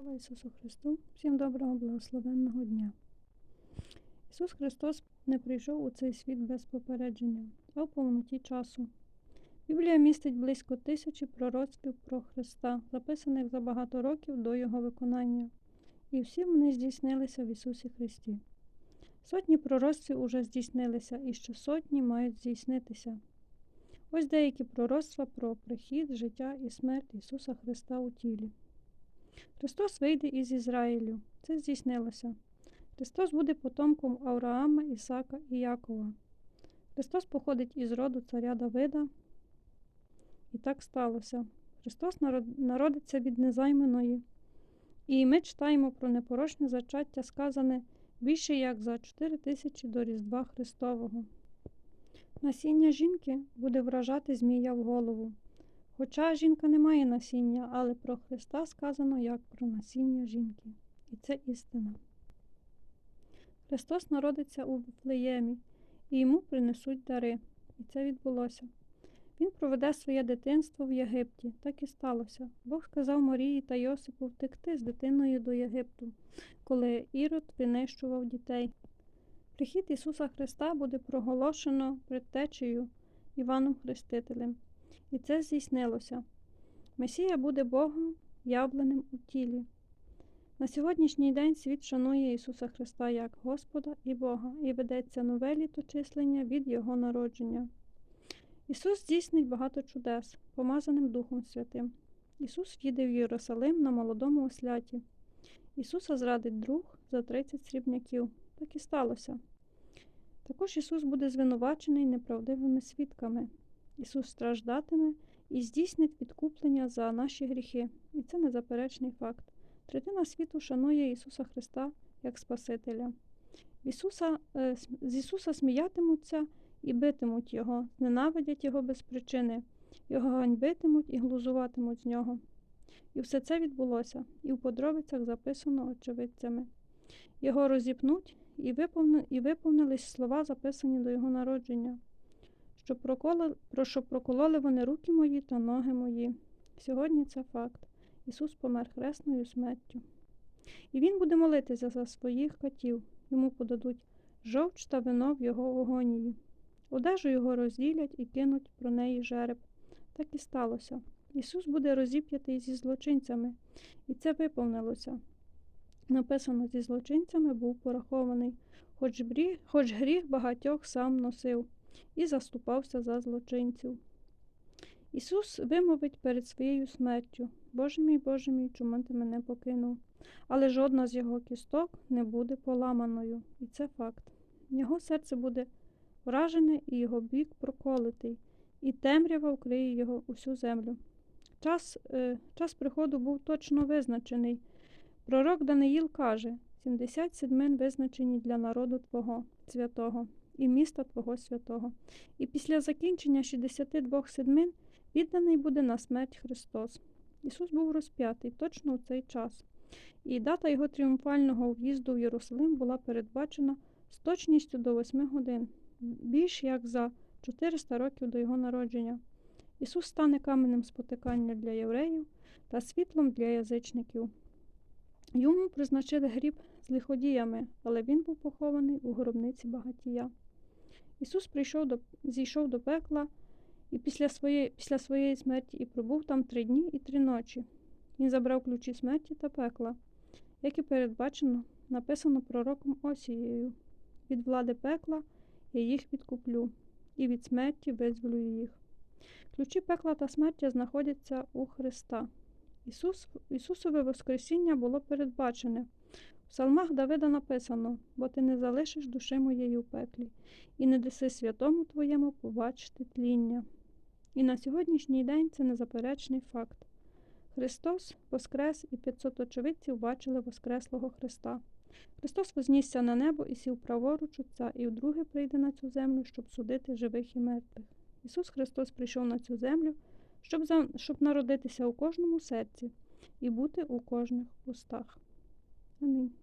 Слава Ісусу Христу! Всім доброго благословенного дня! Ісус Христос не прийшов у цей світ без попередження, а в повноті часу. Біблія містить близько тисячі пророцтвів про Христа, записаних за багато років до Його виконання, і всі вони здійснилися в Ісусі Христі. Сотні пророцтвів уже здійснилися, і ще сотні мають здійснитися. Ось деякі пророцтва про прихід, життя і смерть Ісуса Христа у тілі. Христос вийде із Ізраїлю. Це здійснилося. Христос буде потомком Авраама, Ісака і Якова. Христос походить із роду царя Давида. І так сталося. Христос народиться від незайманої. І ми читаємо про непорочне зачаття, сказане більше як за 4 тисячі до Різдва Христового. Насіння жінки буде вражати Змія в голову. Хоча жінка не має насіння, але про Христа сказано як про насіння жінки. І це істина. Христос народиться у Вифлеємі, і йому принесуть дари. І це відбулося. Він проведе своє дитинство в Єгипті. Так і сталося. Бог сказав Марії та Йосипу втекти з дитиною до Єгипту, коли Ірод винищував дітей. Прихід Ісуса Христа буде проголошено предтечею Іваном Хрестителем. І це здійснилося. Месія буде Богом, явленим у тілі. На сьогоднішній день світ шанує Ісуса Христа як Господа і Бога, і ведеться нове літочислення від Його народження. Ісус здійснить багато чудес, помазаним Духом Святим. Ісус в'їде в Єрусалим на молодому осляті. Ісуса зрадить друг за 30 срібняків. Так і сталося. Також Ісус буде звинувачений неправдивими свідками. Ісус страждатиме і здійснить відкуплення за наші гріхи, і це незаперечний факт. Третина світу шанує Ісуса Христа як Спасителя. Ісуса, е, З Ісуса сміятимуться і битимуть Його, ненавидять Його без причини, Його ганьбитимуть і глузуватимуть з нього. І все це відбулося, і в подробицях записано очевидцями. Його розіпнуть і, і виповнились слова, записані до Його народження що проколи, про що прокололи вони руки мої та ноги мої. Сьогодні це факт. Ісус помер хресною смертю. І Він буде молитися за своїх котів, йому подадуть жовч та вино в його агонії. Одежу його розділять і кинуть про неї жереб. Так і сталося. Ісус буде розіп'ятий зі злочинцями, і це виповнилося. Написано, зі злочинцями був порахований, хоч, брі, хоч гріх багатьох сам носив і заступався за злочинців. Ісус вимовить перед своєю смертю Боже мій, Боже мій, чому ти мене покинув? Але жодна з його кісток не буде поламаною, і це факт. Його серце буде вражене і його бік проколитий, і темрява вкриє його усю землю. Час е, час приходу був точно визначений. Пророк Даниїл каже: 70 седмин визначені для народу Твого, святого і міста Твого святого. І після закінчення 62 седмин відданий буде на смерть Христос. Ісус був розп'ятий точно у цей час, і дата Його тріумфального в'їзду в Єрусалим була передбачена з точністю до 8 годин, більш як за 400 років до Його народження. Ісус стане каменем спотикання для євреїв та світлом для язичників. Йому призначили гріб з лиходіями, але він був похований у гробниці багатія. Ісус прийшов до, зійшов до пекла і після своєї, після своєї смерті і пробув там три дні і три ночі. Він забрав ключі смерті та пекла, як і передбачено, написано пророком Осією. Від влади пекла я їх відкуплю, і від смерті визволю їх. Ключі пекла та смерті знаходяться у Христа. Ісус, Ісусове Воскресіння було передбачене. В псалмах Давида написано, бо ти не залишиш душі моєї у пеклі, і не даси святому твоєму побачити тління. І на сьогоднішній день це незаперечний факт. Христос Воскрес і 500 очевидців бачили Воскреслого Христа. Христос вознісся на небо і сів праворуч Отця, і вдруге прийде на цю землю, щоб судити живих і мертвих. Ісус Христос прийшов на цю землю, щоб, за... щоб народитися у кожному серці і бути у кожних устах. coming.